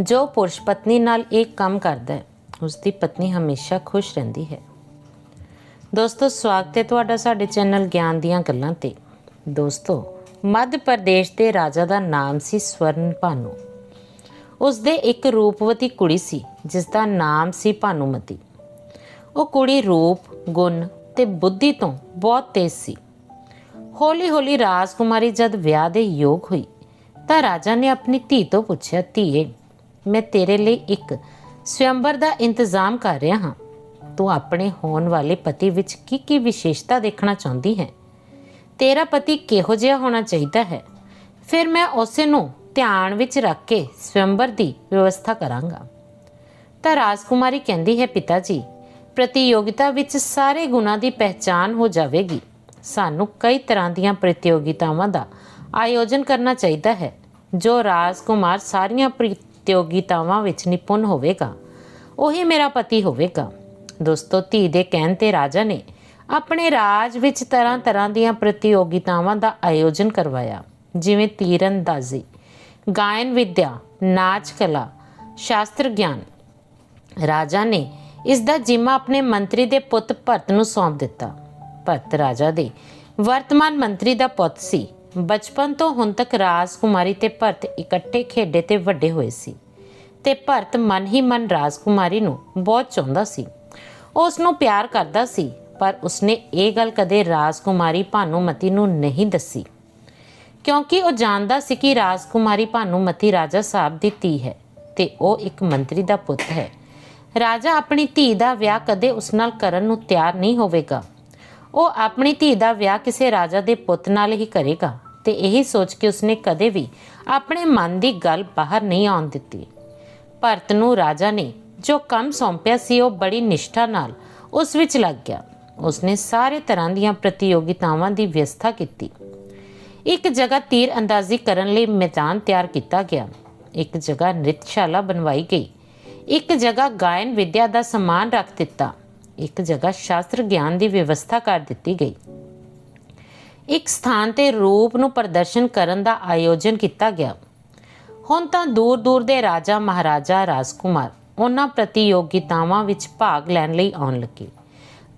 ਜੋ ਪੁਰਸ਼ ਪਤਨੀ ਨਾਲ ਇਹ ਕੰਮ ਕਰਦਾ ਹੈ ਉਸ ਦੀ ਪਤਨੀ ਹਮੇਸ਼ਾ ਖੁਸ਼ ਰਹਿੰਦੀ ਹੈ। ਦੋਸਤੋ, ਸਵਾਗਤ ਹੈ ਤੁਹਾਡਾ ਸਾਡੇ ਚੈਨਲ ਗਿਆਨ ਦੀਆਂ ਗੱਲਾਂ ਤੇ। ਦੋਸਤੋ, ਮੱਧ ਪ੍ਰਦੇਸ਼ ਦੇ ਰਾਜਾ ਦਾ ਨਾਮ ਸੀ ਸਵਰਨ ਭਾਨੂ। ਉਸ ਦੇ ਇੱਕ ਰੂਪਵਤੀ ਕੁੜੀ ਸੀ ਜਿਸ ਦਾ ਨਾਮ ਸੀ ਭਾਨੂਮਤੀ। ਉਹ ਕੁੜੀ ਰੂਪ, ਗੁਣ ਤੇ ਬੁੱਧੀ ਤੋਂ ਬਹੁਤ ਤੇਜ਼ ਸੀ। ਹੌਲੀ-ਹੌਲੀ ਰਾਜਕੁਮਾਰੀ ਜਦ ਵਿਆਹ ਦੇ ਯੋਗ ਹੋਈ, ਤਾਂ ਰਾਜਾ ਨੇ ਆਪਣੀ ਧੀ ਤੋਂ ਪੁੱਛਿਆ, ਧੀਏ ਮੈਂ ਤੇਰੇ ਲਈ ਇੱਕ ਸਵੰਬਰ ਦਾ ਇੰਤਜ਼ਾਮ ਕਰ ਰਿਹਾ ਹਾਂ। ਤੂੰ ਆਪਣੇ ਹੋਣ ਵਾਲੇ ਪਤੀ ਵਿੱਚ ਕੀ ਕੀ ਵਿਸ਼ੇਸ਼ਤਾ ਦੇਖਣਾ ਚਾਹੁੰਦੀ ਹੈ? ਤੇਰਾ ਪਤੀ ਕਿਹੋ ਜਿਹਾ ਹੋਣਾ ਚਾਹੀਦਾ ਹੈ? ਫਿਰ ਮੈਂ ਉਸੇ ਨੂੰ ਧਿਆਨ ਵਿੱਚ ਰੱਖ ਕੇ ਸਵੰਬਰ ਦੀ ਵਿਵਸਥਾ ਕਰਾਂਗਾ। ਤਾਂ ਰਾਜਕੁਮਾਰੀ ਕਹਿੰਦੀ ਹੈ ਪਿਤਾ ਜੀ ਪ੍ਰਤੀਯੋਗਿਤਾ ਵਿੱਚ ਸਾਰੇ ਗੁਣਾਂ ਦੀ ਪਹਿਚਾਨ ਹੋ ਜਾਵੇਗੀ। ਸਾਨੂੰ ਕਈ ਤਰ੍ਹਾਂ ਦੀਆਂ ਪ੍ਰਤੀਯੋਗਿਤਾਵਾਂ ਦਾ ਆਯੋਜਨ ਕਰਨਾ ਚਾਹੀਦਾ ਹੈ, ਜੋ ਰਾਜਕੁਮਾਰ ਸਾਰੀਆਂ ਪ੍ਰਤੀਯੋਗਿਤਾਵਾਂ ਵਿੱਚ ਨਿਪੁੰਨ ਹੋਵੇਗਾ। ਉਹੀ ਮੇਰਾ ਪਤੀ ਹੋਵੇਗਾ। ਦੋਸਤੋ, ਧੀ ਦੇ ਕਹਿਣ ਤੇ ਰਾਜਾ ਨੇ ਆਪਣੇ ਰਾਜ ਵਿੱਚ ਤਰ੍ਹਾਂ-ਤਰ੍ਹਾਂ ਦੀਆਂ ਪ੍ਰਤੀਯੋਗਿਤਾਵਾਂ ਦਾ ਆਯੋਜਨ ਕਰਵਾਇਆ। ਜਿਵੇਂ ਤੀਰੰਦਾਜ਼ੀ ਗਾਇਨ ਵਿਦਿਆ, ਨਾਚ ਕਲਾ, ਸ਼ਾਸਤਰ ਗਿਆਨ। ਰਾਜਾ ਨੇ ਇਸ ਦਾ ਜ਼ਿੰਮਾ ਆਪਣੇ ਮੰਤਰੀ ਦੇ ਪੁੱਤ ਭਰਤ ਨੂੰ ਸੌਂਪ ਦਿੱਤਾ। ਭਰਤ ਰਾਜਾ ਦੇ ਵਰਤਮਾਨ ਮੰਤਰੀ ਦਾ ਪੁੱਤ ਸੀ। ਬਚਪਨ ਤੋਂ ਹੁਣ ਤੱਕ ਰਾਜਕੁਮਾਰੀ ਤੇ ਭਰਤ ਇਕੱਠੇ ਖੇਡੇ ਤੇ ਵੱਡੇ ਹੋਏ ਸੀ ਤੇ ਭਰਤ ਮਨ ਹੀ ਮਨ ਰਾਜਕੁਮਾਰੀ ਨੂੰ ਬਹੁਤ ਚਾਹੁੰਦਾ ਸੀ। ਉਹ ਉਸ ਨੂੰ ਪਿਆਰ ਕਰਦਾ ਸੀ, ਪਰ ਉਸਨੇ ਇਹ ਗੱਲ ਕਦੇ ਰਾਜਕੁਮਾਰੀ ਭਾਨੂਮਤੀ ਨੂੰ ਨਹੀਂ ਦੱਸੀ। ਕਿਉਂਕਿ ਉਹ ਜਾਣਦਾ ਸੀ ਕਿ ਰਾਜਕੁਮਾਰੀ ਭਾਨੂਮਤੀ ਰਾਜਾ ਸਾਹਿਬ ਦੀ ਧੀ ਹੈ ਤੇ ਉਹ ਇੱਕ ਮੰਤਰੀ ਦਾ ਪੁੱਤ ਹੈ। ਰਾਜਾ ਆਪਣੀ ਧੀ ਦਾ ਵਿਆਹ ਕਦੇ ਉਸ ਨਾਲ ਕਰਨ ਨੂੰ ਤਿਆਰ ਨਹੀਂ ਹੋਵੇਗਾ। ਉਹ ਆਪਣੀ ਧੀ ਦਾ ਵਿਆਹ ਕਿਸੇ ਰਾਜਾ ਦੇ ਪੁੱਤ ਨਾਲ ਹੀ ਕਰੇਗਾ ਤੇ ਇਹੀ ਸੋਚ ਕੇ ਉਸਨੇ ਕਦੇ ਵੀ ਆਪਣੇ ਮਨ ਦੀ ਗੱਲ ਬਾਹਰ ਨਹੀਂ ਆਉਣ ਦਿੱਤੀ। ਭਰਤ ਨੂੰ ਰਾਜਾ ਨੇ ਜੋ ਕੰਮ ਸੌਂਪਿਆ ਸੀ ਉਹ ਬੜੀ ਨਿਸ਼ਠਾ ਨਾਲ ਉਸ ਵਿੱਚ ਲੱਗ ਗਿਆ। ਉਸਨੇ ਸਾਰੇ ਤਰ੍ਹਾਂ ਦੀਆਂ ਪ੍ਰਤੀਯੋਗਿਤਾਵਾਂ ਦੀ ਵਿਵਸਥਾ ਕੀਤੀ। ਇੱਕ ਜਗ੍ਹਾ ਤੀਰ ਅੰਦਾਜ਼ੀ ਕਰਨ ਲਈ ਮੈਦਾਨ ਤਿਆਰ ਕੀਤਾ ਗਿਆ। ਇੱਕ ਜਗ੍ਹਾ ਨ੍ਰਿਤਸ਼ਾਲਾ ਬਣਵਾਈ ਗਈ। ਇੱਕ ਜਗ੍ਹਾ ਗਾਇਨ ਵਿਦਿਆ ਦਾ ਸਮਾਨ ਰੱਖ ਦਿੱਤਾ। ਇੱਕ ਜਗ੍ਹਾ ਸ਼ਾਸਤਰ ਗਿਆਨ ਦੀ ਵਿਵਸਥਾ ਕਰ ਦਿੱਤੀ ਗਈ। ਇੱਕ ਸਥਾਨ ਤੇ ਰੂਪ ਨੂੰ ਪ੍ਰਦਰਸ਼ਨ ਕਰਨ ਦਾ ਆਯੋਜਨ ਕੀਤਾ ਗਿਆ। ਹੁਣ ਤਾਂ ਦੂਰ ਦੂਰ ਦੇ ਰਾਜਾ ਮਹਾਰਾਜਾ ਰਾਜਕੁਮਾਰ ਉਹਨਾਂ ਪ੍ਰਤੀਯੋਗਿਤਾਵਾਂ ਵਿੱਚ ਭਾਗ ਲੈਣ ਲਈ ਆਉਣ ਲੱਗੇ।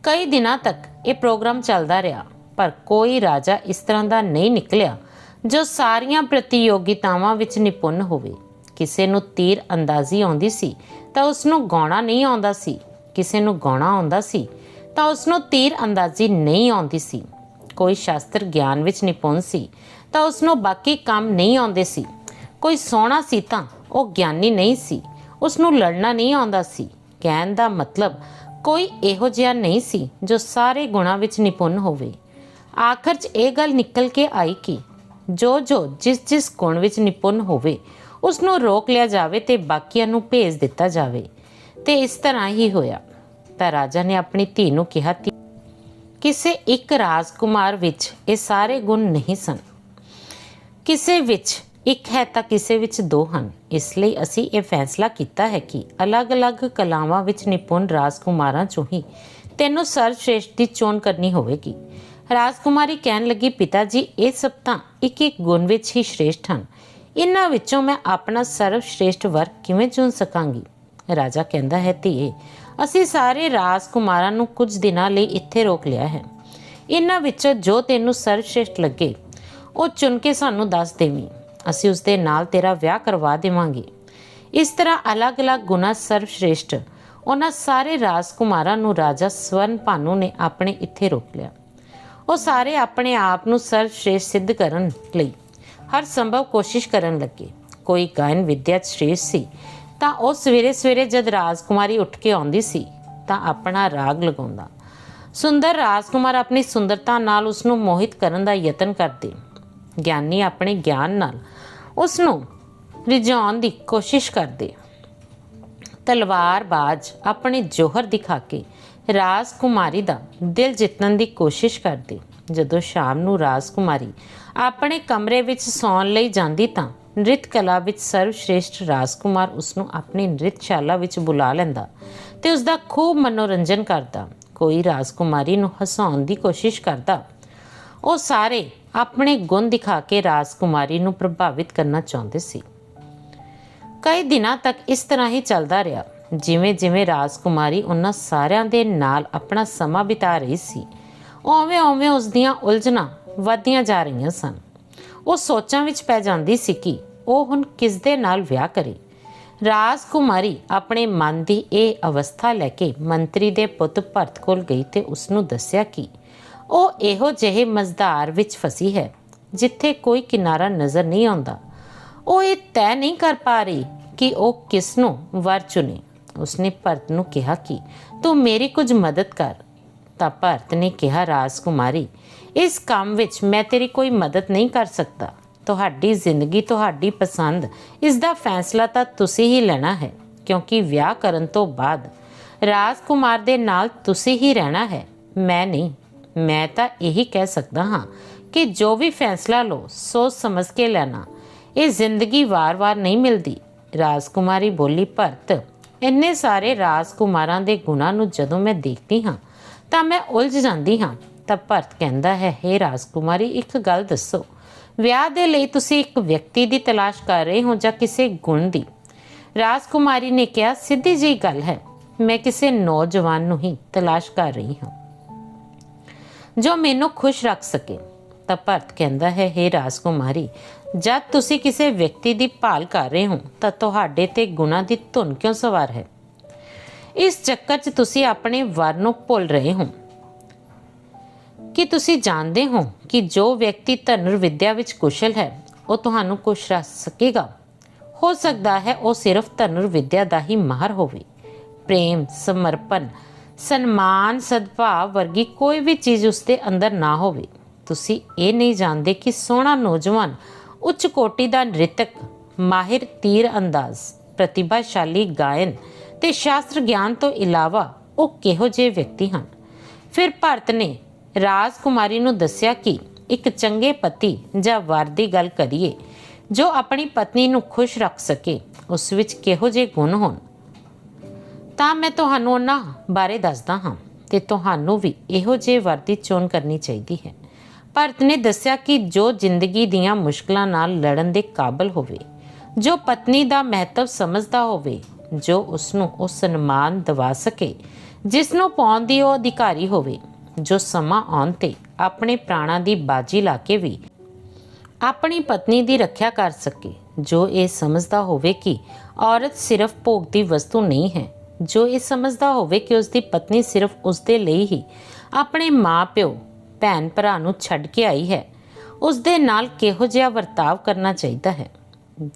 ਕਈ ਦਿਨਾਂ ਤੱਕ ਇਹ ਪ੍ਰੋਗਰਾਮ ਚੱਲਦਾ ਰਿਹਾ, ਪਰ ਕੋਈ ਰਾਜਾ ਇਸ ਤਰ੍ਹਾਂ ਦਾ ਨਹੀਂ ਨਿਕਲਿਆ ਜੋ ਸਾਰੀਆਂ ਪ੍ਰਤੀਯੋਗਿਤਾਵਾਂ ਵਿੱਚ ਨਿਪੁੰਨ ਹੋਵੇ। ਕਿਸੇ ਨੂੰ ਤੀਰ ਅੰਦਾਜ਼ੀ ਆਉਂਦੀ ਸੀ ਤਾਂ ਉਸ ਨੂੰ ਗਾਉਣਾ ਨਹੀਂ ਆਉਂਦਾ ਸੀ। ਕਿਸੇ ਨੂੰ ਗਾਉਣਾ ਆਉਂਦਾ ਸੀ, ਤਾਂ ਉਸ ਨੂੰ ਤੀਰ ਅੰਦਾਜ਼ੀ ਨਹੀਂ ਆਉਂਦੀ ਸੀ। ਕੋਈ ਸ਼ਾਸਤਰ ਗਿਆਨ ਵਿੱਚ ਨਿਪੁੰਨ ਸੀ, ਤਾਂ ਉਸ ਨੂੰ ਬਾਕੀ ਕੰਮ ਨਹੀਂ ਆਉਂਦੇ ਸੀ। ਕੋਈ ਸੋਹਣਾ ਸੀ ਤਾਂ ਉਹ ਗਿਆਨੀ ਨਹੀਂ ਸੀ ਉਸ ਨੂੰ ਲੜਨਾ ਨਹੀਂ ਆਉਂਦਾ ਸੀ। ਕਹਿਣ ਦਾ ਮਤਲਬ ਕੋਈ ਇਹੋ ਜਿਹਾ ਨਹੀਂ ਸੀ ਜੋ ਸਾਰੇ ਗੁਣਾਂ ਵਿੱਚ ਨਿਪੁੰਨ ਹੋਵੇ। ਆਖਰ 'ਚ ਇਹ ਗੱਲ ਨਿਕਲ ਕੇ ਆਈ ਕਿ ਜੋ ਜੋ ਜਿਸ ਜਿਸ ਗੁਣ ਵਿੱਚ ਨਿਪੁੰਨ ਹੋਵੇ ਉਸ ਨੂੰ ਰੋਕ ਲਿਆ ਜਾਵੇ ਤੇ ਬਾਕੀਆਂ ਨੂੰ ਭੇਜ ਦਿੱਤਾ ਜਾਵੇ। ਤੇ ਇਸ ਤਰ੍ਹਾਂ ਹੀ ਹੋਇਆ। ਤਾਂ ਰਾਜਾ ਨੇ ਆਪਣੀ ਧੀ ਨੂੰ ਕਿਹਾ ਕਿਸੇ ਇੱਕ ਰਾਜਕੁਮਾਰ ਵਿੱਚ ਇਹ ਸਾਰੇ ਗੁਣ ਨਹੀਂ ਸਨ। ਕਿਸੇ ਵਿੱਚ ਇੱਕ ਹੈ ਤਾਂ ਕਿਸੇ ਵਿੱਚ ਦੋ ਹਨ। ਇਸ ਲਈ ਅਸੀਂ ਇਹ ਫੈਸਲਾ ਕੀਤਾ ਹੈ ਕਿ ਅਲੱਗ-ਅਲੱਗ ਕਲਾਵਾਂ ਵਿੱਚ ਨਿਪੁੰਨ ਰਾਜਕੁਮਾਰਾਂ ਚੋਂ ਹੀ ਤੈਨੂੰ ਸਰਵਸ਼੍ਰੇਸ਼ਟ ਦੀ ਚੋਣ ਕਰਨੀ ਹੋਵੇਗੀ ਰਾਜਕੁਮਾਰੀ ਕਹਿਣ ਲੱਗੀ ਪਿਤਾ ਜੀ ਇਹ ਸਭ ਤਾਂ ਇੱਕ ਇੱਕ ਗੁਣ ਵਿੱਚ ਹੀ ਸ਼੍ਰੇਸ਼ਟ ਹਨ। ਇਹਨਾਂ ਵਿੱਚੋਂ ਮੈਂ ਆਪਣਾ ਸਰਵਸ਼੍ਰੇਸ਼ਟ ਵਰਗ ਕਿਵੇਂ ਚੁਣ ਸਕਾਂਗੀ? ਰਾਜਾ ਕਹਿੰਦਾ ਹੈ, ਧੀਏ, ਅਸੀਂ ਸਾਰੇ ਰਾਜਕੁਮਾਰਾਂ ਨੂੰ ਕੁਝ ਦਿਨਾਂ ਲਈ ਇੱਥੇ ਰੋਕ ਲਿਆ ਹੈ। ਇਹਨਾਂ ਵਿੱਚੋਂ ਜੋ ਤੈਨੂੰ ਸਰਵਸ਼੍ਰੇਸ਼ਟ ਲੱਗੇ, ਉਹ ਚੁਣ ਕੇ ਸਾਨੂੰ ਦੱਸ ਦੇਵੀਂ। ਅਸੀਂ ਉਸ ਦੇ ਨਾਲ ਤੇਰਾ ਵਿਆਹ ਕਰਵਾ ਦੇਵਾਂਗੇ। ਇਸ ਤਰ੍ਹਾਂ ਅਲੱਗ-ਅਲੱਗ ਗੁਣਾ ਸਰਵਸ਼੍ਰੇਸ਼ਟ ਉਹਨਾਂ ਸਾਰੇ ਰਾਜਕੁਮਾਰਾਂ ਨੂੰ ਰਾਜਾ ਸਵਰਨ ਭਾਨੂ ਨੇ ਆਪਣੇ ਇੱਥੇ ਰੋਕ ਲਿਆ। ਉਹ ਸਾਰੇ ਆਪਣੇ ਆਪ ਨੂੰ ਸਰਵਸ਼੍ਰੇਸ਼ਟ ਸਿੱਧ ਕਰਨ ਲਈ ਹਰ ਸੰਭਵ ਕੋਸ਼ਿਸ਼ ਕਰਨ ਲੱਗੇ। ਕੋਈ ਗਾਇਨ ਵਿਦਿਆ 'ਚ ਸ਼੍ਰੇਸ਼ਟ ਸੀ ਤਾਂ ਉਹ ਸਵੇਰੇ ਸਵੇਰੇ ਜਦ ਰਾਜਕੁਮਾਰੀ ਉੱਠ ਕੇ ਆਉਂਦੀ ਸੀ, ਤਾਂ ਆਪਣਾ ਰਾਗ ਲਗਾਉਂਦਾ। ਸੁੰਦਰ ਰਾਜਕੁਮਾਰ ਆਪਣੀ ਸੁੰਦਰਤਾ ਨਾਲ ਉਸ ਨੂੰ ਮੋਹਿਤ ਕਰਨ ਦਾ ਯਤਨ ਕਰਦੇ। ਗਿਆਨੀ ਆਪਣੇ ਗਿਆਨ ਨਾਲ ਉਸ ਨੂੰ ਰਿਝਾਉਣ ਦੀ ਕੋਸ਼ਿਸ਼ ਕਰਦੇ। ਤਲਵਾਰਬਾਜ਼ ਆਪਣੇ ਜੋਹਰ ਦਿਖਾ ਕੇ ਰਾਜਕੁਮਾਰੀ ਦਾ ਦਿਲ ਜਿੱਤਣ ਦੀ ਕੋਸ਼ਿਸ਼ ਕਰਦੇ। ਜਦੋਂ ਸ਼ਾਮ ਨੂੰ ਰਾਜਕੁਮਾਰੀ ਆਪਣੇ ਕਮਰੇ ਵਿੱਚ ਸੌਣ ਲਈ ਜਾਂਦੀ ਤਾਂ ਨ੍ਰਿਤ ਕਲਾ ਵਿੱਚ ਸਰਵਸ਼੍ਰੇਸ਼ਟ ਰਾਜਕੁਮਾਰ ਉਸ ਨੂੰ ਆਪਣੀ ਨ੍ਰਿਤਸ਼ਾਲਾ ਵਿੱਚ ਬੁਲਾ ਲੈਂਦਾ ਤੇ ਉਸ ਦਾ ਖੂਬ ਮਨੋਰੰਜਨ ਕਰਦਾ। ਕੋਈ ਰਾਜਕੁਮਾਰੀ ਨੂੰ ਹਸਾਉਣ ਦੀ ਕੋਸ਼ਿਸ਼ ਕਰਦਾ। ਉਹ ਸਾਰੇ ਆਪਣੇ ਗੁਣ ਦਿਖਾ ਕੇ ਰਾਜਕੁਮਾਰੀ ਨੂੰ ਪ੍ਰਭਾਵਿਤ ਕਰਨਾ ਚਾਹੁੰਦੇ ਸੀ। ਕਈ ਦਿਨਾਂ ਤੱਕ ਇਸ ਤਰ੍ਹਾਂ ਹੀ ਚੱਲਦਾ ਰਿਹਾ, ਜਿਵੇਂ ਜਿਵੇਂ ਰਾਜਕੁਮਾਰੀ ਉਹਨਾਂ ਸਾਰਿਆਂ ਦੇ ਨਾਲ ਆਪਣਾ ਸਮਾਂ ਬਿਤਾ ਰਹੀ ਸੀ ਓਵੇਂ-ਓਵੇਂ ਉਸ ਦੀਆਂ ਉਲਝਣਾਂ ਵਧਦੀਆਂ ਜਾ ਰਹੀਆਂ ਸਨ। ਉਹ ਸੋਚਾਂ ਵਿੱਚ ਪੈ ਜਾਂਦੀ ਸੀ ਕਿ ਉਹ ਹੁਣ ਕਿਸ ਦੇ ਨਾਲ ਵਿਆਹ ਕਰੇ। ਰਾਜਕੁਮਾਰੀ ਆਪਣੇ ਮਨ ਦੀ ਇਹ ਅਵਸਥਾ ਲੈ ਕੇ ਮੰਤਰੀ ਦੇ ਪੁੱਤ ਭਰਤ ਕੋਲ ਗਈ ਤੇ ਉਸ ਨੂੰ ਦੱਸਿਆ ਕਿ ਉਹ ਇਹੋ ਜਿਹੇ ਮਜ਼ਦਾਰ ਵਿੱਚ ਫਸੀ ਹੈ, ਜਿੱਥੇ ਕੋਈ ਕਿਨਾਰਾ ਨਜ਼ਰ ਨਹੀਂ ਆਉਂਦਾ। ਉਹ ਇਹ ਤੈਅ ਨਹੀਂ ਕਰ ਪਾ ਰਹੀ ਕਿ ਉਹ ਕਿਸ ਨੂੰ ਵਰ ਚੁਣੇ। ਉਸਨੇ ਭਰਤ ਨੂੰ ਕਿਹਾ ਕਿ ਤੂੰ ਮੇਰੀ ਕੁਝ ਮਦਦ ਕਰ। ਤਾਂ ਭਰਤ ਨੇ ਕਿਹਾ, ਰਾਜਕੁਮਾਰੀ ਇਸ ਕੰਮ ਵਿੱਚ ਮੈਂ ਤੇਰੀ ਕੋਈ ਮਦਦ ਨਹੀਂ ਕਰ ਸਕਦਾ। ਤੁਹਾਡੀ ਜ਼ਿੰਦਗੀ ਤੁਹਾਡੀ ਪਸੰਦ ਇਸ ਦਾ ਫੈਸਲਾ ਤਾਂ ਤੁਸੀਂ ਹੀ ਲੈਣਾ ਹੈ, ਕਿਉਂਕਿ ਵਿਆਹ ਕਰਨ ਤੋਂ ਬਾਅਦ ਰਾਜਕੁਮਾਰ ਦੇ ਨਾਲ ਤੁਸੀਂ ਹੀ ਰਹਿਣਾ ਹੈ। ਮੈਂ ਨਹੀਂ, ਮੈਂ ਤਾਂ ਇਹੀ ਕਹਿ ਸਕਦਾ ਹਾਂ ਕਿ ਜੋ ਵੀ ਫੈਸਲਾ ਲਓ, ਸੋਚ ਸਮਝ ਕੇ ਲੈਣਾ। ਇਹ ਜ਼ਿੰਦਗੀ ਵਾਰ-ਵਾਰ ਨਹੀਂ ਮਿਲਦੀ। ਰਾਜਕੁਮਾਰੀ ਬੋਲੀ ਭਰਤ, ਇੰਨੇ ਸਾਰੇ ਰਾਜਕੁਮਾਰਾਂ ਦੇ ਗੁਣਾਂ ਨੂੰ ਜਦੋਂ ਮੈਂ ਦੇਖਦੀ ਹਾਂ, ਤਾਂ ਮੈਂ ਉਲਝ ਜਾਂਦੀ ਹਾਂ। ਤਾਂ ਭਰਤ ਕਹਿੰਦਾ ਹੈ, ਹੇ ਰਾਜਕੁਮਾਰੀ, ਇੱਕ ਗੱਲ ਦੱਸੋ। ਵਿਆਹ ਦੇ ਲਈ ਤੁਸੀਂ ਇੱਕ ਵਿਅਕਤੀ ਦੀ ਤਲਾਸ਼ ਕਰ ਰਹੇ ਹੋ ਜਾਂ ਕਿਸੇ ਗੁਣ ਦੀ? ਰਾਜਕੁਮਾਰੀ ਨੇ ਕਿਹਾ, ਸਿੱਧੀ ਜਿਹੀ ਗੱਲ ਹੈ, ਮੈਂ ਕਿਸੇ ਨੌਜਵਾਨ ਨੂੰ ਹੀ ਤਲਾਸ਼ ਕਰ ਰਹੀ ਹਾਂ। ਜੋ ਮੈਨੂੰ ਖੁਸ਼ ਰੱਖ ਸਕੇ। ਤਾਂ ਭਰਤ ਕਹਿੰਦਾ ਹੈ, ਹੇ ਰਾਜਕੁਮਾਰੀ, ਜਦ ਤੁਸੀਂ ਕਿਸੇ ਵਿਅਕਤੀ ਦੀ ਭਾਲ ਕਰ ਰਹੇ ਹੋ, ਤਾਂ ਤੁਹਾਡੇ ਤੇ ਗੁਣਾ ਦੀ ਧੁਨ ਕਿਉਂ ਸਵਾਰ ਹੈ? ਇਸ ਚੱਕਰ 'ਚ ਤੁਸੀਂ ਆਪਣੇ ਵਰ ਨੂੰ ਭੁੱਲ ਰਹੇ ਹੋ। ਕੀ ਤੁਸੀਂ ਜਾਣਦੇ ਹੋ ਕਿ ਜੋ ਵਿਅਕਤੀ ਧਨੁਰ ਵਿਦਿਆ ਵਿੱਚ ਕੁਸ਼ਲ ਹੈ, ਉਹ ਤੁਹਾਨੂੰ ਖੁਸ਼ ਰੱਖ ਸਕੇਗਾ? ਹੋ ਸਕਦਾ ਹੈ ਉਹ ਸਿਰਫ ਧਨੁਰ ਵਿਦਿਆ ਦਾ ਹੀ ਮਾਹਰ ਹੋਵੇ। ਪ੍ਰੇਮ, ਸਮਰਪਣ, ਸਨਮਾਨ, ਸਦਭਾਵ ਵਰਗੀ ਕੋਈ ਵੀ ਚੀਜ਼ ਉਸਦੇ ਅੰਦਰ ਨਾ ਹੋਵੇ। ਤੁਸੀਂ ਇਹ ਨਹੀਂ ਜਾਣਦੇ ਕਿ ਸੋਹਣਾ ਨੌਜਵਾਨ, ਉੱਚ ਕੋਟੀ ਦਾ ਨ੍ਰਿਤਕ, ਮਾਹਿਰ ਤੀਰ ਅੰਦਾਜ਼, ਪ੍ਰਤਿਭਾਸ਼ਾਲੀ ਗਾਇਨ ਤੇ ਸ਼ਾਸਤਰ ਗਿਆਨ ਤੋਂ ਇਲਾਵਾ ਉਹ ਕਿਹੋ ਜਿਹੇ ਵਿਅਕਤੀ ਹਨ? ਫਿਰ ਭਾਰਤ ਨੇ ਰਾਜਕੁਮਾਰੀ ਨੂੰ ਦੱਸਿਆ ਕਿ ਇੱਕ ਚੰਗੇ ਪਤੀ ਜਾਂ ਵਰ ਦੀ ਗੱਲ ਕਰੀਏ, ਜੋ ਆਪਣੀ ਪਤਨੀ ਨੂੰ ਖੁਸ਼ ਰੱਖ ਸਕੇ, ਉਸ ਵਿੱਚ ਕਿਹੋ ਜਿਹੇ ਗੁਣ ਹੋਣ? ਤਾਂ ਮੈਂ ਤੁਹਾਨੂੰ ਉਹਨਾਂ ਬਾਰੇ ਦੱਸਦਾ ਹਾਂ ਤੇ ਤੁਹਾਨੂੰ ਵੀ ਇਹੋ ਜਿਹੇ ਵਰ ਦੀ ਚੋਣ ਕਰਨੀ ਚਾਹੀਦੀ ਹੈ। ਭਰਤ ਨੇ ਦੱਸਿਆ ਕਿ ਜੋ ਜ਼ਿੰਦਗੀ ਦੀਆਂ ਮੁਸ਼ਕਲਾਂ ਨਾਲ ਲੜਨ ਦੇ ਕਾਬਲ ਹੋਵੇ, ਜੋ ਪਤਨੀ ਦਾ ਮਹੱਤਵ ਸਮਝਦਾ ਹੋਵੇ, ਜੋ ਉਸ ਨੂੰ ਉਹ ਸਨਮਾਨ ਦਿਵਾ ਸਕੇ, ਜਿਸ ਨੂੰ ਪਾਉਣ ਦੀ ਉਹ ਅਧਿਕਾਰੀ ਹੋਵੇ ਜੋ ਸਮਾਂ ਆਉਣ ਤੇ ਆਪਣੇ ਪ੍ਰਾਣਾਂ ਦੀ ਬਾਜੀ ਲਾ ਕੇ ਵੀ ਆਪਣੀ ਪਤਨੀ ਦੀ ਰੱਖਿਆ ਕਰ ਸਕੇ, ਜੋ ਇਹ ਸਮਝਦਾ ਹੋਵੇ ਕਿ ਔਰਤ ਸਿਰਫ ਭੋਗ ਦੀ ਵਸਤੂ ਨਹੀਂ ਹੈ, ਜੋ ਇਹ ਸਮਝਦਾ ਹੋਵੇ ਕਿ ਉਸ ਦੀ ਪਤਨੀ ਸਿਰਫ ਉਸ ਦੇ ਲਈ ਹੀ ਆਪਣੇ ਮਾਪਿਓ ਭੈਣ ਭਰਾ ਨੂੰ ਛੱਡ ਕੇ ਆਈ ਹੈ ਉਸ ਦੇ ਨਾਲ ਕਿਹੋ ਜਿਹਾ ਵਰਤਾਵ ਕਰਨਾ ਚਾਹੀਦਾ ਹੈ,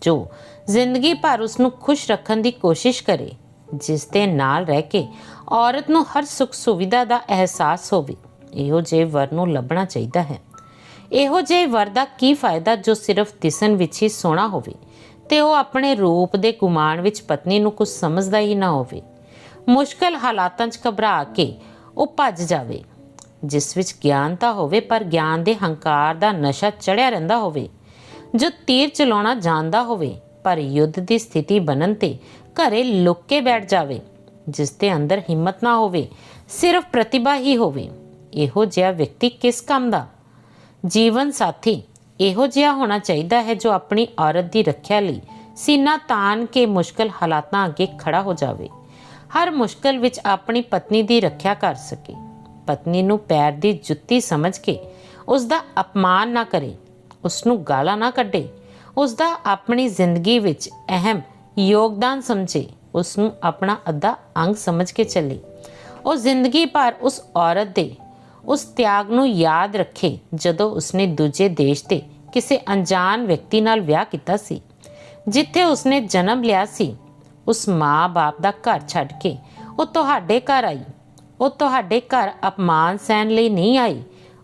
ਜੋ ਜ਼ਿੰਦਗੀ ਭਰ ਉਸ ਨੂੰ ਖੁਸ਼ ਰੱਖਣ ਦੀ ਕੋਸ਼ਿਸ਼ ਕਰੇ ਜਿਸ ਦੇ ਨਾਲ ਰਹਿ ਕੇ ਔਰਤ ਨੂੰ ਹਰ ਸੁੱਖ ਸੁਵਿਧਾ ਦਾ ਅਹਿਸਾਸ ਹੋਵੇ। ਇਹੋ ਜਿਹੇ ਵਰ ਨੂੰ ਲੱਭਣਾ ਚਾਹੀਦਾ ਹੈ। ਇਹੋ ਜਿਹੇ ਵਰ ਦਾ ਕੀ ਫਾਇਦਾ ਜੋ ਸਿਰਫ ਦਿਸਣ ਵਿੱਚ ਹੀ ਸੋਹਣਾ ਹੋਵੇ ਤੇ ਉਹ ਆਪਣੇ ਰੂਪ ਦੇ ਗੁਮਾਨ ਵਿੱਚ ਪਤਨੀ ਨੂੰ ਕੁਝ ਸਮਝਦਾ ਹੀ ਨਾ ਹੋਵੇ। ਮੁਸ਼ਕਲ ਹਾਲਾਤਾਂ 'ਚ ਘਬਰਾ ਕੇ ਉਹ ਭੱਜ ਜਾਵੇ। ਜਿਸ ਵਿੱਚ ਗਿਆਨ ਤਾਂ ਹੋਵੇ, ਪਰ ਗਿਆਨ ਦੇ ਹੰਕਾਰ ਦਾ ਨਸ਼ਾ ਚੜਿਆ ਰਹਿੰਦਾ ਹੋਵੇ। ਜੋ ਤੀਰ ਚਲਾਉਣਾ ਜਾਣਦਾ ਹੋਵੇ, ਪਰ ਯੁੱਧ ਦੀ ਸਥਿਤੀ ਬਣਨ ਤੇ ਘਰੇ ਲੁੱਕ ਕੇ ਬੈਠ ਜਾਵੇ। ਜਿਸ ਦੇ ਅੰਦਰ ਹਿੰਮਤ ਨਾ ਹੋਵੇ, ਸਿਰਫ ਪ੍ਰਤਿਭਾ ਹੀ ਹੋਵੇ, ਇਹੋ ਜਿਹਾ ਵਿਅਕਤੀ ਕਿਸ ਕੰਮ ਦਾ? ਜੀਵਨ ਸਾਥੀ, ਇਹੋ ਜਿਹਾ ਹੋਣਾ ਚਾਹੀਦਾ ਹੈ ਜੋ ਆਪਣੀ ਔਰਤ ਦੀ ਰੱਖਿਆ ਲਈ ਸੀਨਾ ਤਾਨ ਕੇ ਮੁਸ਼ਕਲ ਹਾਲਾਤਾਂ ਅੱਗੇ ਖੜਾ ਹੋ ਜਾਵੇ। ਹਰ ਮੁਸ਼ਕਲ ਵਿੱਚ ਆਪਣੀ ਪਤਨੀ ਦੀ ਰੱਖਿਆ ਕਰ ਸਕੇ। ਪਤਨੀ ਨੂੰ ਪੈਰ ਦੀ ਜੁੱਤੀ ਸਮਝ ਕੇ ਉਸ ਦਾ ਅਪਮਾਨ ਨਾ ਕਰੇ ਉਸ ਨੂੰ ਗਾਲਾਂ ਨਾ ਕੱਢੇ ਉਸ ਦਾ ਆਪਣੀ ਜ਼ਿੰਦਗੀ ਵਿੱਚ ਅਹਿਮ ਯੋਗਦਾਨ ਸਮਝੇ। ਉਸ ਨੂੰ ਆਪਣਾ ਅੱਧਾ ਅੰਗ ਸਮਝ ਕੇ ਚੱਲੇ। ਉਹ ਜ਼ਿੰਦਗੀ ਭਰ ਉਸ ਔਰਤ ਦੇ, ਉਸ ਤਿਆਗ ਨੂੰ ਯਾਦ ਰੱਖੇ ਜਦੋਂ ਉਸਨੇ ਦੂਜੇ ਦੇਸ਼ ਤੇ ਕਿਸੇ ਅਣਜਾਣ ਵਿਅਕਤੀ ਨਾਲ ਵਿਆਹ ਕੀਤਾ ਸੀ। ਜਿੱਥੇ ਉਸਨੇ ਜਨਮ ਲਿਆ ਸੀ, ਉਸ ਮਾਂ-ਬਾਪ ਦਾ ਘਰ ਛੱਡ ਕੇ ਉਹ ਤੁਹਾਡੇ ਘਰ ਆਈ। ਉਹ ਤੁਹਾਡੇ ਘਰ ਅਪਮਾਨ ਸਹਿਣ ਲਈ ਨਹੀਂ ਆਈ।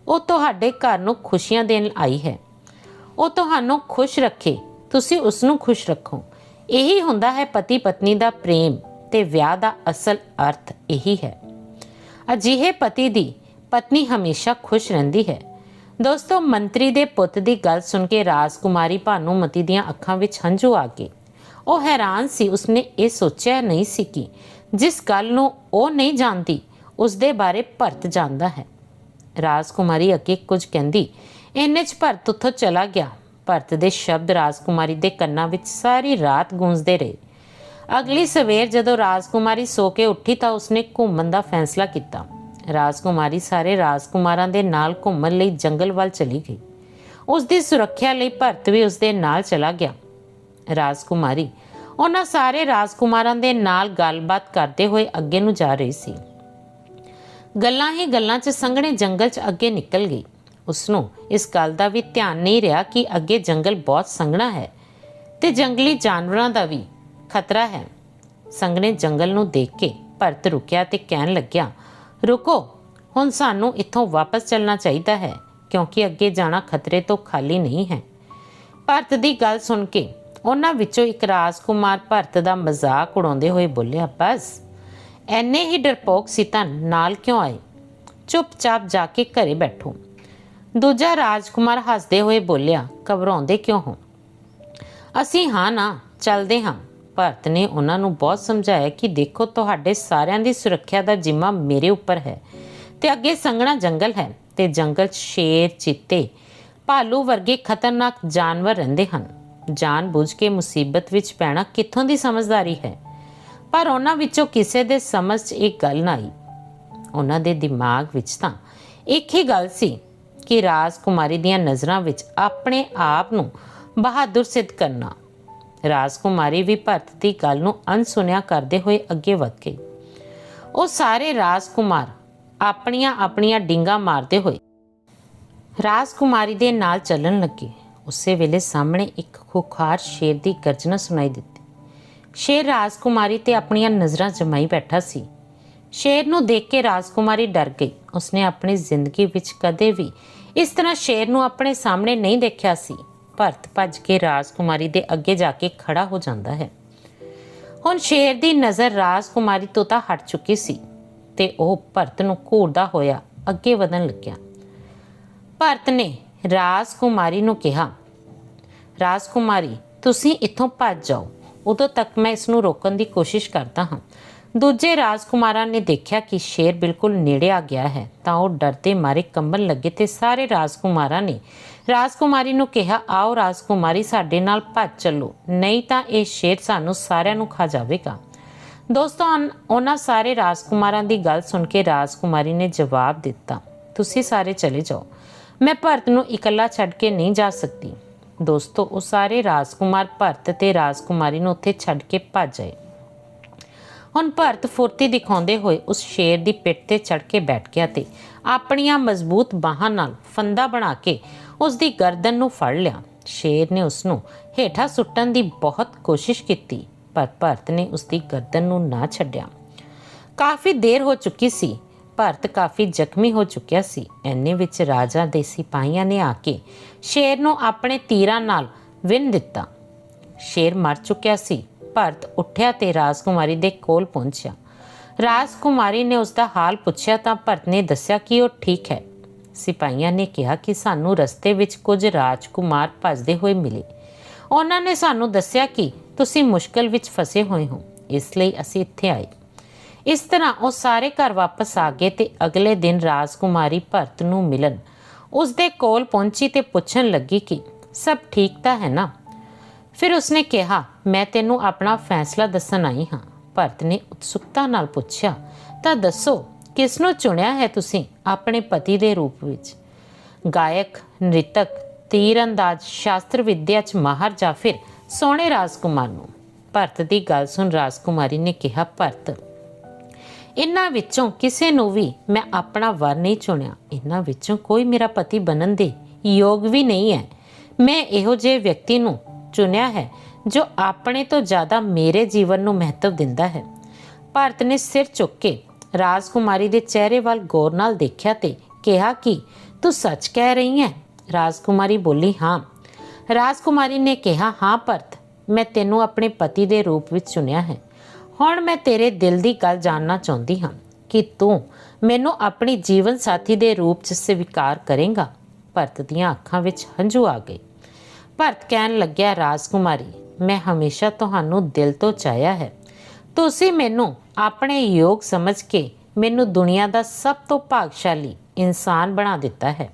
ਉਹ ਤੁਹਾਡੇ ਘਰ ਨੂੰ ਖੁਸ਼ੀਆਂ ਦੇਣ ਆਈ ਹੈ। ਉਹ ਤੁਹਾਨੂੰ ਖੁਸ਼ ਰੱਖੇ। ਤੁਸੀਂ ਉਸ ਨੂੰ ਖੁਸ਼ ਰੱਖੋ। ਇਹੀ ਹੁੰਦਾ ਹੈ ਪਤੀ ਪਤਨੀ ਦਾ ਪ੍ਰੇਮ ਤੇ ਵਿਆਹ ਦਾ ਅਸਲ ਅਰਥ ਇਹੀ ਹੈ। ਅਜਿਹੇ ਪਤੀ ਦੀ ਪਤਨੀ ਹਮੇਸ਼ਾ ਖੁਸ਼ ਰਹਿੰਦੀ ਹੈ। ਦੋਸਤੋ, ਮੰਤਰੀ ਦੇ ਪੁੱਤ ਦੀ ਗੱਲ ਸੁਣ ਕੇ ਰਾਜਕੁਮਾਰੀ ਭਾਨੂਮਤੀ ਦੀਆਂ ਅੱਖਾਂ ਵਿੱਚ ਹੰਝੂ ਆ ਗਏ। ਉਹ ਹੈਰਾਨ ਸੀ, ਉਸਨੇ ਇਹ ਸੋਚਿਆ ਨਹੀਂ ਸੀ ਕਿ ਜਿਸ ਗੱਲ ਨੂੰ ਉਹ ਨਹੀਂ ਜਾਣਦੀ ਉਸ ਦੇ ਬਾਰੇ ਭਰਤ ਜਾਣਦਾ ਹੈ। ਰਾਜਕੁਮਾਰੀ ਅੱਗੇ ਕੁਝ ਕਹਿੰਦੀ, ਇੰਨੇ ਚ ਭਰਤ ਉੱਥੋਂ ਚਲਾ ਗਿਆ। ਭਰਤ ਦੇ ਸ਼ਬਦ ਰਾਜਕੁਮਾਰੀ ਦੇ ਕੰਨਾਂ ਵਿੱਚ ਸਾਰੀ ਰਾਤ ਗੂੰਜਦੇ ਰਹੇ। ਅਗਲੀ ਸਵੇਰ ਜਦੋਂ ਰਾਜਕੁਮਾਰੀ ਸੋ ਕੇ ਉੱਠੀ ਤਾਂ ਉਸਨੇ ਘੁੰਮਣ ਦਾ ਫੈਸਲਾ ਕੀਤਾ। ਰਾਜਕੁਮਾਰੀ ਸਾਰੇ ਰਾਜਕੁਮਾਰਾਂ ਦੇ ਨਾਲ ਘੁੰਮਣ ਲਈ ਜੰਗਲ ਵੱਲ ਚਲੀ ਗਈ। ਉਸ ਦੀ ਸੁਰੱਖਿਆ ਲਈ ਭਰਤ ਵੀ ਉਸ ਦੇ ਨਾਲ ਚਲਾ ਗਿਆ। ਰਾਜਕੁਮਾਰੀ ਉਹਨਾਂ ਸਾਰੇ ਰਾਜਕੁਮਾਰਾਂ ਦੇ ਨਾਲ ਗੱਲਬਾਤ ਕਰਦੇ ਹੋਏ ਅੱਗੇ ਨੂੰ ਜਾ ਰਹੀ ਸੀ। ਗੱਲਾਂ ਹੀ ਗੱਲਾਂ 'ਚ ਸੰਘਣੇ ਜੰਗਲ 'ਚ ਅੱਗੇ ਨਿਕਲ ਗਈ। ਉਸਨੂੰ ਇਸ ਗੱਲ ਦਾ ਵੀ ਧਿਆਨ ਨਹੀਂ ਰਿਹਾ ਕਿ ਅੱਗੇ ਜੰਗਲ ਬਹੁਤ ਸੰਘਣਾ ਹੈ ਤੇ ਜੰਗਲੀ ਜਾਨਵਰਾਂ ਦਾ ਵੀ ਖਤਰਾ ਹੈ। ਸੰਘਣੇ ਜੰਗਲ ਨੂੰ ਦੇਖ ਕੇ ਭਰਤ ਰੁਕਿਆ ਤੇ ਕਹਿਣ ਲੱਗਿਆ, ਰੁਕੋ, ਹੁਣ ਸਾਨੂੰ ਇੱਥੋਂ ਵਾਪਸ ਚੱਲਣਾ ਚਾਹੀਦਾ ਹੈ, ਕਿਉਂਕਿ ਅੱਗੇ ਜਾਣਾ ਖਤਰੇ ਤੋਂ ਖਾਲੀ ਨਹੀਂ ਹੈ। ਭਰਤ ਦੀ ਗੱਲ ਸੁਣ ਕੇ ਉਹਨਾਂ ਵਿੱਚੋਂ ਇੱਕ ਰਾਜਕੁਮਾਰ ਭਰਤ ਦਾ ਮਜ਼ਾਕ ਉਡਾਉਂਦੇ ਹੋਏ ਬੋਲਿਆ, ਬਸ, ਐਨੇ ਹੀ ਡਰਪੋਕ ਸੀ ਤਾਂ ਨਾਲ ਕਿਉਂ ਆਏ? ਚੁੱਪਚਾਪ ਜਾ ਕੇ ਘਰੇ ਬੈਠੋ। ਦੂਜਾ ਰਾਜਕੁਮਾਰ ਹੱਸਦੇ ਹੋਏ ਬੋਲਿਆ, ਘਬਰਾਉਂਦੇ ਕਿਉਂ ਹੋ? ਅਸੀਂ ਹਾਂ ਨਾ, ਚੱਲਦੇ ਹਾਂ। ਭਰਤ ਨੇ ਉਹਨਾਂ ਨੂੰ ਬਹੁਤ ਸਮਝਾਇਆ ਕਿ ਦੇਖੋ, ਤੁਹਾਡੇ ਸਾਰਿਆਂ ਦੀ ਸੁਰੱਖਿਆ ਦਾ ਜ਼ਿੰਮਾ ਮੇਰੇ ਉੱਪਰ ਹੈ ਤੇ ਅੱਗੇ ਸੰਘਣਾ ਜੰਗਲ ਹੈ ਤੇ ਜੰਗਲ 'ਚ ਸ਼ੇਰ ਚੀਤੇ ਭਾਲੂ ਵਰਗੇ ਖਤਰਨਾਕ ਜਾਨਵਰ ਰਹਿੰਦੇ ਹਨ। ਜਾਣ ਬੁੱਝ ਕੇ ਮੁਸੀਬਤ ਵਿੱਚ ਪੈਣਾ ਕਿੱਥੋਂ ਦੀ ਸਮਝਦਾਰੀ ਹੈ? ਪਰ ਉਹਨਾਂ ਵਿੱਚੋਂ ਕਿਸੇ ਦੇ ਸਮਝ 'ਚ ਇੱਕ ਗੱਲ ਨਾ ਆਈ। ਉਹਨਾਂ ਦੇ ਦਿਮਾਗ ਵਿੱਚ ਤਾਂ ਇੱਕ ਹੀ ਗੱਲ ਸੀ ਕਿ ਰਾਜਕੁਮਾਰੀ ਦੀਆਂ ਨਜ਼ਰਾਂ ਵਿੱਚ ਆਪਣੇ ਆਪ ਨੂੰ ਬਹਾਦਰ ਸਿੱਧ ਕਰਨਾ। ਰਾਜਕੁਮਾਰੀ ਵੀ ਭਰਤ ਦੀ ਗੱਲ ਨੂੰ ਅਣਸੁਣਿਆ ਕਰਦੇ ਹੋਏ ਅੱਗੇ ਵਧ ਗਈ। ਉਹ ਸਾਰੇ ਰਾਜਕੁਮਾਰ ਆਪਣੀਆਂ ਆਪਣੀਆਂ ਡਿੰਗਾ ਮਾਰਦੇ ਹੋਏ ਰਾਜਕੁਮਾਰੀ ਦੇ ਨਾਲ ਚੱਲਣ ਲੱਗੇ। ਉਸੇ ਵੇਲੇ ਸਾਹਮਣੇ ਇੱਕ ਖੁਖਾਰ ਸ਼ੇਰ ਦੀ ਗਰਜਨਾ ਸੁਣਾਈ ਦਿੱਤੀ। ਸ਼ੇਰ ਰਾਜਕੁਮਾਰੀ ਤੇ ਆਪਣੀਆਂ ਨਜ਼ਰਾਂ ਜਮਾਈ ਬੈਠਾ ਸੀ। ਸ਼ੇਰ ਨੂੰ ਦੇਖ ਕੇ ਰਾਜਕੁਮਾਰੀ ਡਰ ਗਈ। ਉਸਨੇ ਆਪਣੀ ਜ਼ਿੰਦਗੀ ਵਿੱਚ ਕਦੇ ਵੀ ਇਸ ਤਰ੍ਹਾਂ ਸ਼ੇਰ ਨੂੰ ਆਪਣੇ ਸਾਹਮਣੇ ਨਹੀਂ ਦੇਖਿਆ ਸੀ। ਭਰਤ ਭੱਜ ਕੇ ਰਾਜਕੁਮਾਰੀ ਦੇ ਅੱਗੇ ਜਾ ਕੇ ਖੜਾ ਹੋ ਜਾਂਦਾ ਹੈ। ਹੁਣ ਸ਼ੇਰ ਦੀ ਨਜ਼ਰ ਰਾਜਕੁਮਾਰੀ ਤੋਂ ਤਾਂ ਹਟ ਚੁੱਕੀ ਸੀ ਤੇ ਉਹ ਭਰਤ ਨੂੰ ਘੂਰਦਾ ਹੋਇਆ ਅੱਗੇ ਵਧਣ ਲੱਗਿਆ। ਭਰਤ ਨੇ ਰਾਜਕੁਮਾਰੀ ਨੂੰ ਕਿਹਾ, ਰਾਜਕੁਮਾਰੀ, ਤੁਸੀਂ ਇੱਥੋਂ ਭੱਜ ਜਾਓ। ਉਦੋਂ ਤੱਕ ਮੈਂ ਇਸ ਨੂੰ ਰੋਕਣ ਦੀ ਕੋਸ਼ਿਸ਼ ਕਰਦਾ ਹਾਂ। ਦੂਜੇ ਰਾਜਕੁਮਾਰਾਂ ਨੇ ਦੇਖਿਆ ਕਿ ਸ਼ੇਰ ਬਿਲਕੁਲ ਨੇੜੇ ਆ ਗਿਆ ਹੈ, ਤਾਂ ਉਹ ਡਰਦੇ ਮਾਰੇ ਕੰਬਣ ਲੱਗੇ ਤੇ ਸਾਰੇ ਰਾਜਕੁਮਾਰਾਂ ਨੇ ਰਾਜਕੁਮਾਰੀ ਨੂੰ ਕਿਹਾ, ਆਓ ਰਾਜਕੁਮਾਰੀ, ਸਾਡੇ ਨਾਲ ਭੱਜ ਚੱਲੋ, ਨਹੀਂ ਤਾਂ ਇਹ ਸ਼ੇਰ ਸਾਨੂੰ ਸਾਰਿਆਂ ਨੂੰ ਖਾ ਜਾਵੇਗਾ। ਦੋਸਤੋ, ਅਨ- ਉਹਨਾਂ ਸਾਰੇ ਰਾਜਕੁਮਾਰਾਂ ਦੀ ਗੱਲ ਸੁਣ ਕੇ ਰਾਜਕੁਮਾਰੀ ਨੇ ਜਵਾਬ ਦਿੱਤਾ, ਤੁਸੀਂ ਸਾਰੇ ਚਲੇ ਜਾਓ, ਮੈਂ ਭਰਤ ਨੂੰ ਇਕੱਲਾ ਛੱਡ ਕੇ ਨਹੀਂ ਜਾ ਸਕਦੀ। ਦੋਸਤੋ, ਉਹ ਸਾਰੇ ਰਾਜਕੁਮਾਰ ਭਰਤ ਤੇ ਰਾਜਕੁਮਾਰੀ ਨੂੰ ਉੱਥੇ ਛੱਡ ਕੇ ਭੱਜ ਗਏ ਹੁਣ ਭਰਤ ਫੁਰਤੀ ਦਿਖਾਉਂਦੇ ਹੋਏ ਉਸ ਸ਼ੇਰ ਦੀ ਪਿੱਠ ਤੇ ਚੜ ਕੇ ਬੈਠ ਗਿਆ ਤੇ ਆਪਣੀਆਂ ਮਜ਼ਬੂਤ ਬਾਹਾਂ ਨਾਲ ਫੰਦਾ ਬਣਾ ਕੇ ਉਸ ਦੀ ਗਰਦਨ ਨੂੰ ਫੜ ਲਿਆ। ਸ਼ੇਰ ਨੇ ਉਸ ਨੂੰ ਹੇਠਾਂ ਸੁੱਟਣ ਦੀ ਬਹੁਤ ਕੋਸ਼ਿਸ਼ ਕੀਤੀ, ਪਰ ਭਰਤ ਨੇ ਉਸ ਦੀ ਗਰਦਨ ਨੂੰ ਨਾ ਛੱਡਿਆ। ਕਾਫੀ ਦੇਰ ਹੋ ਚੁੱਕੀ ਸੀ। ਭਰਤ ਕਾਫੀ ਜ਼ਖਮੀ ਹੋ ਚੁੱਕਿਆ ਸੀ। ਐਨੇ ਵਿੱਚ ਰਾਜਾ ਦੇ ਸਿਪਾਹੀਆਂ ਨੇ ਆ ਕੇ ਸ਼ੇਰ ਨੂੰ ਆਪਣੇ ਤੀਰਾਂ ਨਾਲ ਵਿੰਨ ਦਿੱਤਾ। ਸ਼ੇਰ ਮਰ ਚੁੱਕਿਆ ਸੀ। ਭਰਤ ਉੱਠਿਆ ਤੇ ਰਾਜਕੁਮਾਰੀ ਦੇ ਕੋਲ ਪਹੁੰਚਿਆ। ਰਾਜਕੁਮਾਰੀ ਨੇ ਉਸ ਦਾ ਹਾਲ ਪੁੱਛਿਆ ਤਾਂ ਭਰਤ ਨੇ ਦੱਸਿਆ ਕਿ ਉਹ ਠੀਕ ਹੈ। ਸਿਪਾਹੀਆਂ ਨੇ ਕਿਹਾ ਕਿ ਸਾਨੂੰ ਰਸਤੇ ਵਿੱਚ ਕੁਝ ਰਾਜਕੁਮਾਰ ਭੱਜਦੇ ਹੋਏ ਮਿਲੇ। ਉਹਨਾਂ ਨੇ ਸਾਨੂੰ ਦੱਸਿਆ ਕਿ ਤੁਸੀਂ ਮੁਸ਼ਕਲ ਵਿੱਚ ਫਸੇ ਹੋਏ ਹੋ, ਇਸ ਲਈ ਅਸੀਂ ਇੱਥੇ ਆਏ। ਇਸ ਤਰ੍ਹਾਂ ਉਹ ਸਾਰੇ ਘਰ ਵਾਪਸ ਆ ਗਏ ਤੇ ਅਗਲੇ ਦਿਨ ਰਾਜਕੁਮਾਰੀ ਭਰਤ ਨੂੰ ਮਿਲਣ। ਉਸ ਦੇ ਕੋਲ ਪਹੁੰਚੀ ਤੇ ਪੁੱਛਣ ਲੱਗੀ ਕਿ ਸਭ ਠੀਕ ਤਾਂ ਹੈ ਨਾ? ਫਿਰ ਉਸਨੇ ਕਿਹਾ ਮੈਂ ਤੈਨੂੰ ਆਪਣਾ ਫੈਸਲਾ ਦੱਸਣ ਆਈ ਹਾਂ। ਭਰਤ ਨੇ ਉਤਸੁਕਤਾ ਨਾਲ ਪੁੱਛਿਆ, ਤਾਂ ਦੱਸੋ, ਕਿਸ ਨੂੰ ਚੁਣਿਆ ਹੈ ਤੁਸੀਂ ਆਪਣੇ ਪਤੀ ਦੇ ਰੂਪ ਵਿੱਚ? ਗਾਇਕ, ਨ੍ਰਿਤਕ, ਤੀਰਅੰਦਾਜ਼ ਸ਼ਾਸਤਰ ਵਿਦਿਆ ਚ ਮਾਹਰ ਜਾਂ ਫਿਰ ਸੋਹਣੇ ਰਾਜਕੁਮਾਰ ਨੂੰ? ਭਰਤ ਦੀ ਗੱਲ ਸੁਣ ਰਾਜਕੁਮਾਰੀ ਨੇ ਕਿਹਾ, ਭਰਤ, ਇਹਨਾਂ ਵਿੱਚੋਂ ਕਿਸੇ ਨੂੰ ਵੀ ਮੈਂ ਆਪਣਾ ਵਰ ਨਹੀਂ ਚੁਣਿਆ। ਇਹਨਾਂ ਵਿੱਚੋਂ ਕੋਈ ਮੇਰਾ ਪਤੀ ਬਣਨ ਦੇ ਯੋਗ ਵੀ ਨਹੀਂ ਹੈ। ਮੈਂ ਇਹੋ ਜਿਹੇ ਵਿਅਕਤੀ ਨੂੰ ਚੁਣਿਆ ਹੈ ਜੋ ਆਪਣੇ ਤੋਂ ਜ਼ਿਆਦਾ ਮੇਰੇ ਜੀਵਨ ਨੂੰ ਮਹੱਤਵ ਦਿੰਦਾ ਹੈ। ਭਾਰਤ ਨੇ ਸਿਰ ਚੁੱਕ ਕੇ ਰਾਜਕੁਮਾਰੀ ਦੇ ਚਿਹਰੇ ਵੱਲ ਗੌਰ ਨਾਲ ਦੇਖਿਆ ਤੇ ਕਿਹਾ ਕਿ, ਤੂੰ ਸੱਚ ਕਹਿ ਰਹੀ ਹੈ? ਰਾਜਕੁਮਾਰੀ ਬੋਲੀ, ਹਾਂ। ਰਾਜਕੁਮਾਰੀ ਨੇ ਕਿਹਾ, ਹਾਂ ਭਰਤ, ਮੈਂ ਤੈਨੂੰ ਆਪਣੇ ਪਤੀ ਦੇ ਰੂਪ ਵਿੱਚ ਚੁਣਿਆ ਹੈ। ਹੁਣ ਮੈਂ ਤੇਰੇ ਦਿਲ ਦੀ ਗੱਲ ਜਾਣਨਾ ਚਾਹੁੰਦੀ ਹਾਂ ਕਿ ਤੂੰ ਮੈਨੂੰ ਆਪਣੀ ਜੀਵਨ ਸਾਥੀ ਦੇ ਰੂਪ 'ਚ ਸਵੀਕਾਰ ਕਰੇਂਗਾ? ਭਰਤ ਦੀਆਂ ਅੱਖਾਂ ਵਿੱਚ ਹੰਝੂ ਆ ਗਏ। ਭਰਤ ਕਹਿਣ ਲੱਗਿਆ, ਰਾਜਕੁਮਾਰੀ ਮੈਂ ਹਮੇਸ਼ਾ ਤੁਹਾਨੂੰ ਦਿਲ ਤੋਂ ਚਾਹਿਆ ਹੈ। ਤੁਸੀਂ ਮੈਨੂੰ ਆਪਣੇ ਯੋਗ ਸਮਝ ਕੇ ਮੈਨੂੰ ਦੁਨੀਆ ਦਾ ਸਭ ਤੋਂ ਭਾਗਸ਼ਾਲੀ ਇਨਸਾਨ ਬਣਾ ਦਿੱਤਾ ਹੈ।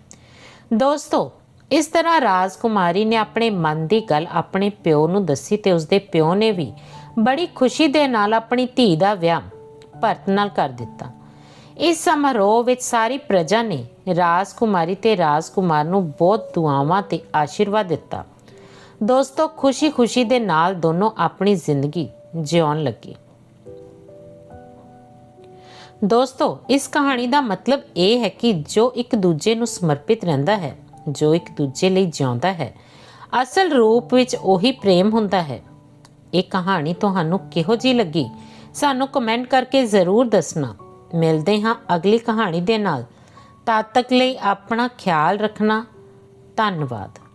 ਦੋਸਤੋ, ਇਸ ਤਰ੍ਹਾਂ ਰਾਜਕੁਮਾਰੀ ਨੇ ਆਪਣੇ ਮਨ ਦੀ ਗੱਲ ਆਪਣੇ ਪਿਓ ਨੂੰ ਦੱਸੀ ਤੇ ਉਸਦੇ ਪਿਓ ਨੇ ਵੀ ਬੜੀ ਖੁਸ਼ੀ ਦੇ ਨਾਲ ਆਪਣੀ ਧੀ ਦਾ ਵਿਆਹ ਭਰਤ ਨਾਲ ਕਰ ਦਿੱਤਾ। ਇਸ ਸਮਾਰੋਹ ਵਿੱਚ ਸਾਰੀ ਪ੍ਰਜਾ ਨੇ ਰਾਜਕੁਮਾਰੀ ਤੇ ਰਾਜਕੁਮਾਰ ਨੂੰ ਬਹੁਤ ਦੁਆਵਾਂ ਤੇ ਆਸ਼ੀਰਵਾਦ ਦਿੱਤਾ। ਦੋਸਤੋ, ਖੁਸ਼ੀ-ਖੁਸ਼ੀ ਦੇ ਨਾਲ ਦੋਨੋਂ ਆਪਣੀ ਜ਼ਿੰਦਗੀ ਜਿਉਣ ਲੱਗੇ। ਦੋਸਤੋ, ਇਸ ਕਹਾਣੀ ਦਾ ਮਤਲਬ ਇਹ ਹੈ ਕਿ ਜੋ ਇੱਕ ਦੂਜੇ ਨੂੰ ਸਮਰਪਿਤ ਰਹਿੰਦਾ ਹੈ, ਜੋ ਇੱਕ ਦੂਜੇ ਲਈ ਜਿਉਂਦਾ ਹੈ, ਅਸਲ ਰੂਪ ਵਿੱਚ ਉਹੀ ਪ੍ਰੇਮ ਹੁੰਦਾ ਹੈ। ਇਹ ਕਹਾਣੀ ਤੁਹਾਨੂੰ ਕਿਹੋ ਜਿਹੀ ਲੱਗੀ? ਸਾਨੂੰ ਕਮੈਂਟ ਕਰਕੇ ਜ਼ਰੂਰ ਦੱਸਣਾ। ਮਿਲਦੇ ਹਾਂ ਅਗਲੀ ਕਹਾਣੀ ਦੇ ਨਾਲ। ਤਦ ਤੱਕ ਲਈ ਆਪਣਾ ਖਿਆਲ ਰੱਖਣਾ। ਧੰਨਵਾਦ।